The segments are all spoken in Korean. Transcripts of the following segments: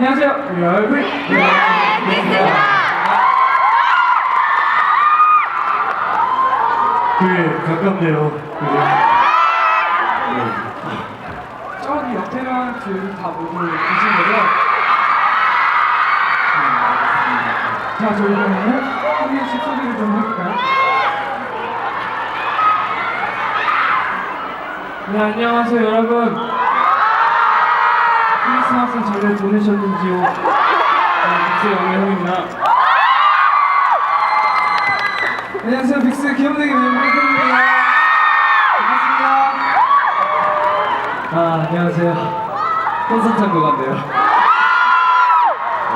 여러분 그 가깝네요. 네. 저기 옆에랑 둘다 모두 계신 거죠? 자, 저희 그러면은 한 명씩 소개를 좀 해볼까요? 네, 안녕하세요, 여러분. 크리스마스 잘 보내셨는지요? 네, 빅스 영의 형입니다. 안녕하세요, 빅스 귀염둥이 멤버 형입니다. 반갑습니다. 아, 안녕하세요. 콘서트 한거 같네요. 네,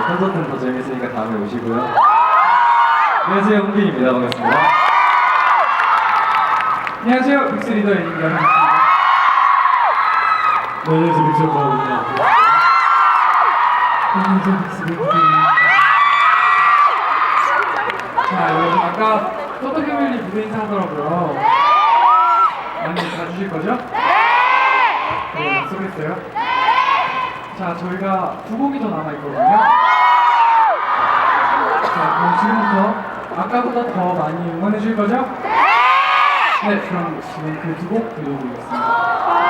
콘서트는 더 재밌으니까 다음에 오시고요. 안녕하세요, 홍빈입니다. 반갑습니다. 안녕하세요, 빅스 리더 애니입니다. 네, 안녕하세요, 빅스 오빠입니다. 리더입니다. 자, 여러분 아까 토토 패밀리 무대 인사 하더라고요. 많이 봐주실 거죠? 네, 약속했어요. 자, 저희가 두 곡이 더 남아있거든요. 자, 그럼 지금부터 아까보다 더 많이 응원해 줄 거죠? 네, 그럼 지금 그 두 곡 들려드리겠습니다.